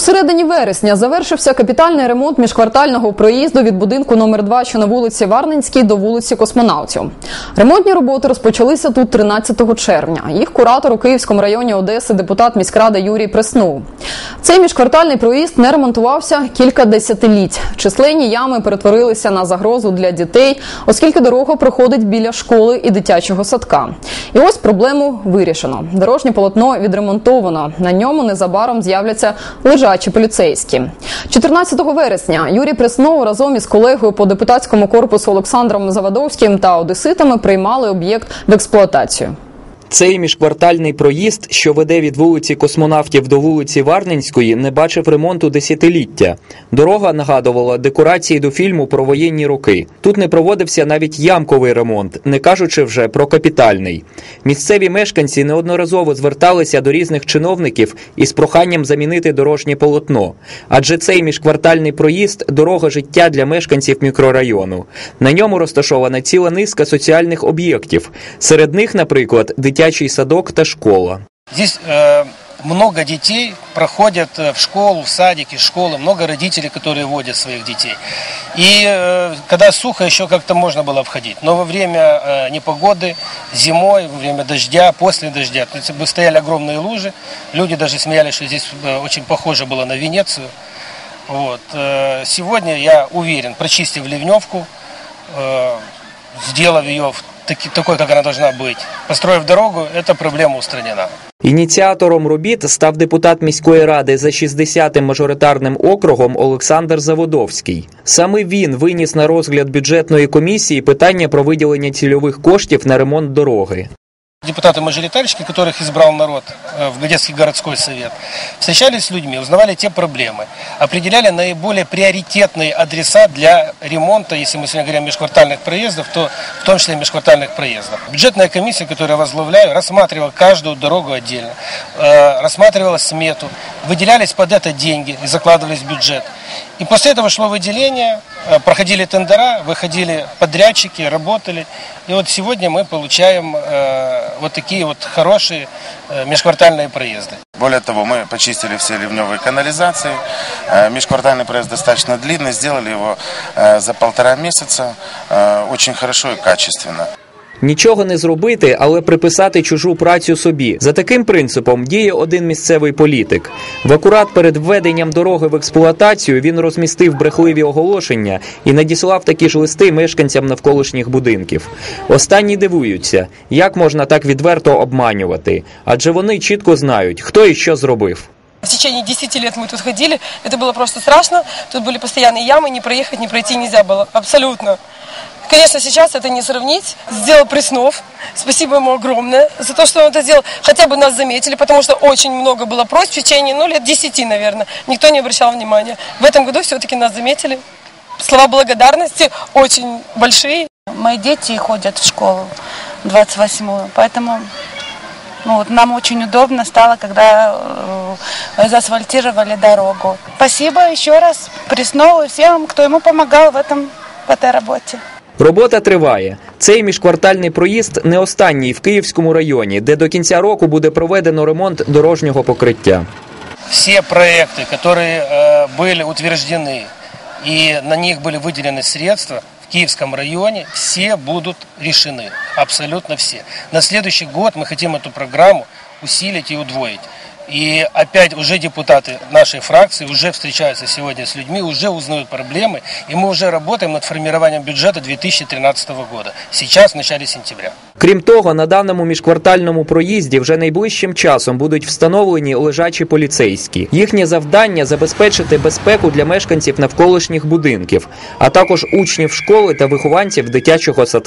середині вересня завершився капітальний ремонт міжквартального проїзду від будинку номер 2 що на вулиці Варненській до вулиці Космонавтів. Ремонтні роботи розпочалися тут 13 червня. Їх куратор у Київському районі Одеси, депутат міськради Юрій Преснув. Цей міжквартальний проїзд не ремонтувався кілька десятиліть. Численні ями перетворилися на загрозу для дітей, оскільки дорога проходить біля школи і дитячого садка. І ось проблему вирішено. Дорожнє полотно відремонтовано. На ньому незабаром з'являться лежачі поліцейські. 14 вересня Юрій Преснов разом із колегою по депутатському корпусу Олександром Завадовським та одеситами приймали об'єкт в експлуатацію. Цей міжквартальний проїзд, що веде від вулиці Космонавтів до вулиці Варненської, не бачив ремонту десятиліття. Дорога нагадувала декорації до фільму про воєнні роки. Тут не проводився навіть ямковий ремонт, не кажучи вже про капітальний. Місцеві мешканці неодноразово зверталися до різних чиновників із проханням замінити дорожнє полотно. Адже цей міжквартальний проїзд дорога життя для мешканців мікрорайону. На ньому розташована ціла низка соціальних об'єктів. Серед них, наприклад, дитячий садок та школа. Здесь э, много детей проходят э, в школу, в садики, школы, много родителей, которые водят своих детей. И э, когда сухо, еще как-то можно было входить. Но во время э, непогоды, зимой, во время дождя, после дождя, то есть стояли огромные лужи. Люди даже смеялись, что здесь э, очень похоже было на Венецию. Вот. Э, сегодня, я уверен, прочистив ливневку, сделав ее в такой, как она должна быть, построив дорогу, эта проблема устранена. Ініціатором робіт став депутат міської ради за 60-м мажоритарним округом Олександр Заводовський. Саме він виніс на розгляд бюджетної комісії питання про виділення цільових коштів на ремонт дороги. Депутаты-мажоритарщики, которых избрал народ э, в Одесский городской совет, встречались с людьми, узнавали те проблемы, определяли наиболее приоритетные адреса для ремонта, если мы сегодня говорим о межквартальных проездов, то в том числе межквартальных проездов. Бюджетная комиссия, которую я возглавляю, рассматривала каждую дорогу отдельно, э, рассматривала смету, выделялись под это деньги и закладывались в бюджет. И после этого шло выделение, проходили тендера, выходили подрядчики, работали. И вот сегодня мы получаем э, вот такие вот хорошие э, межквартальные проезды. Более того, мы почистили все ливневые канализации. Э, Межквартальный проезд достаточно длинный, сделали его э, за полтора месяца э, очень хорошо и качественно. Нічого не зробити, але приписати чужу працю собі. За таким принципом діє один місцевий політик. В акурат перед введенням дороги в експлуатацію він розмістив брехливі оголошення і надіслав такі ж листи мешканцям навколишніх будинків. Останні дивуються, як можна так відверто обманювати, адже вони чітко знають, хто і що зробив. В течение 10 лет мы тут ходили, это было просто страшно. Тут были постоянные ямы, не проехать, не пройти нельзя было. Абсолютно. Конечно, сейчас это не сравнить. Сделал Преснов. Спасибо ему огромное за то, что он это сделал. Хотя бы нас заметили, потому что очень много было просьб в течение, ну, лет 10, наверное. Никто не обращал внимания. В этом году все-таки нас заметили. Слова благодарности очень большие. Мои дети ходят в школу 28-ю, поэтому ну, вот нам очень удобно стало, когда э, заасфальтировали дорогу. Спасибо еще раз Преснову и всем, кто ему помогал в, этом, в этой работе. Робота триває. Цей міжквартальний проїзд не останній в Київському районі, де до кінця року буде проведено ремонт дорожнього покриття. Все проекты, которые э, были утверждены и на них были выделены средства в Киевском районе, все будут решены. Абсолютно все. На следующий год мы хотим эту программу усилить и удвоить. И опять уже депутаты нашей фракции уже встречаются сегодня с людьми, уже узнают проблемы, и мы уже работаем над формированием бюджета 2013 года. Сейчас, в начале сентября. Крім того, на даному міжквартальному проїзді вже найближчим часом будуть встановлені лежачі поліцейські. Їхнє завдання забезпечити безпеку для мешканців навколишніх будинків, а також учнів школи та вихованців дитячого садка.